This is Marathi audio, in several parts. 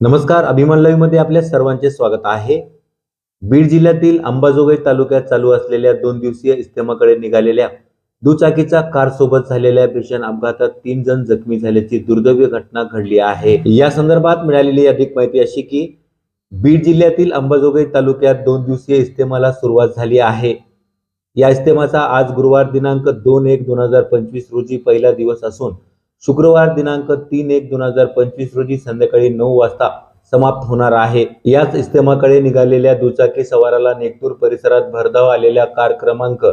नमस्कार अभिमान लाईव्हमध्ये आपल्या सर्वांचे स्वागत आहे. बीड जिल्ह्यातील अंबाजोगाई तालुक्यात चालू असलेल्या दोन दिवसीय इस्तेमाकडे निघालेल्या दुचाकीचा कार सोबत झालेल्या भीषण अपघातात तीन जण जखमी झाल्याची दुर्दैवी घटना घडली आहे. या संदर्भात मिळालेली अधिक माहिती अशी की बीड जिल्ह्यातील अंबाजोगाई तालुक्यात दोन दिवसीय इस्तेमाला सुरुवात झाली आहे. या इस्तेमाचा आज गुरुवार दिनांक दोन एक दोन हजार पंचवीस रोजी पहिला दिवस असून शुक्रवार दिनांक तीन एक दोन हजार पंचवीस रोजी संध्याकाळी नऊ वाजता समाप्त होणार आहे. याच इस्तेमाकडे निघालेल्या दुचाकी सवाराला नेकतूर परिसरात भरधाव आलेल्या कार क्रमांक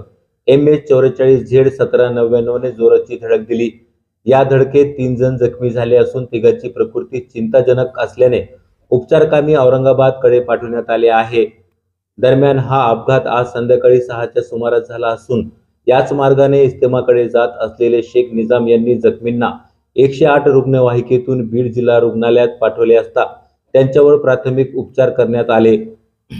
एम एच चौवेचाळीस झेड सतरा नव्याण्णवने जोराची धडक दिली. या धडकेत तीन जण जखमी झाले असून तिघांची प्रकृती चिंताजनक असल्याने उपचारकामी औरंगाबादकडे पाठवण्यात आले आहे. दरम्यान हा अपघात आज संध्याकाळी सहाच्या सुमारास झाला असून याच मार्गाने इस्तेमाकडे जात असलेले शेख निजाम यांनी जखमींना एकशे आठ रुग्णवाहिकेतून बीड जिल्हा रुग्णालयात पाठवले असता त्यांच्यावर प्राथमिक उपचार करण्यात आले.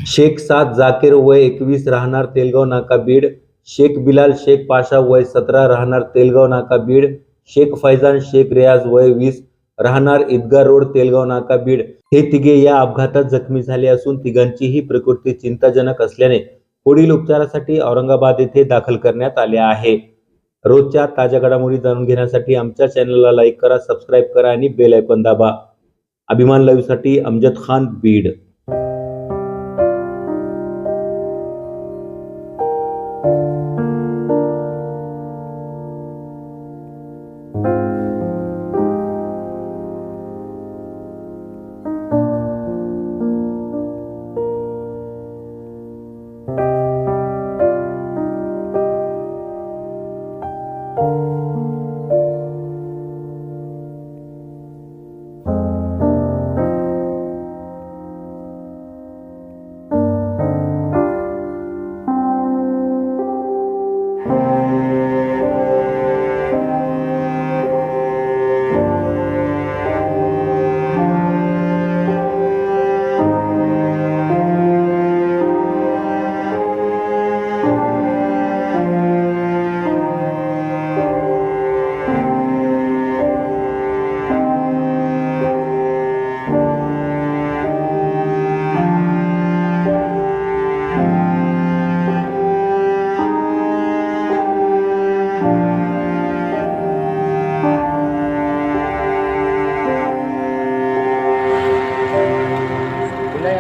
शेख सात जाकीर वय एकवीस राहणार तेलगाव नाका बीड. शेख बिलाल शेख पाशा वय सतरा राहणार तेलगाव नाका बीड. शेख फैजान शेख रियाज वय वीस राहणार ईदगा रोड तेलगाव नाका बीड. हे तिघे या अपघातात जखमी झाले असून तिघांचीही प्रकृती चिंताजनक असल्याने पुढील उपचारासाठी औरंगाबाद येथे दाखल करण्यात आले आहे. रोजच्या ताज्या घडामोडी जाणून घेण्यासाठी आमच्या चॅनलला लाईक करा सबस्क्राईब करा आणि बेल आयकॉन दाबा. अभिमान लाईव्हसाठी अमजद खान बीड.